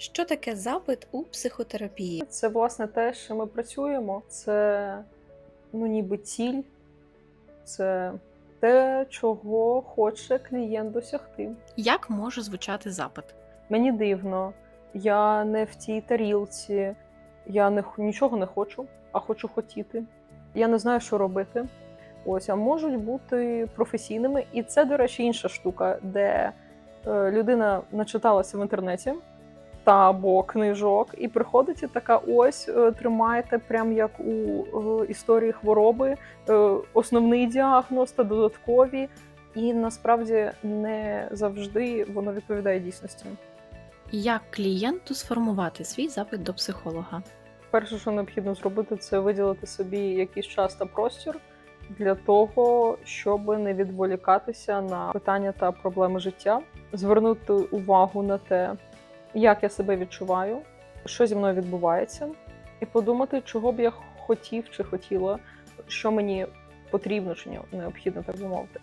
Що таке запит у психотерапії? Це власне те, що ми працюємо. Це ну ніби ціль, це те, чого хоче клієнт досягти. Як може звучати запит? Мені дивно, я не в тій тарілці, я не нічого не хочу, а хочу хотіти. Я не знаю, що робити. Ось, а можуть бути професійними. І це, до речі, інша штука, де е, людина начиталася в інтернеті та або книжок, і приходить і така: ось е, тримайте, прям як у е, історії хвороби, е, основний діагноз та додаткові. І насправді не завжди воно відповідає дійсності. Як клієнту сформувати свій запит до психолога? Перше, що необхідно зробити, це виділити собі якийсь час та простір для того, щоб не відволікатися на питання та проблеми життя, звернути увагу на те, як я себе відчуваю, що зі мною відбувається, і подумати, чого б я хотів чи хотіла, що мені потрібно чи необхідно, так би мовити.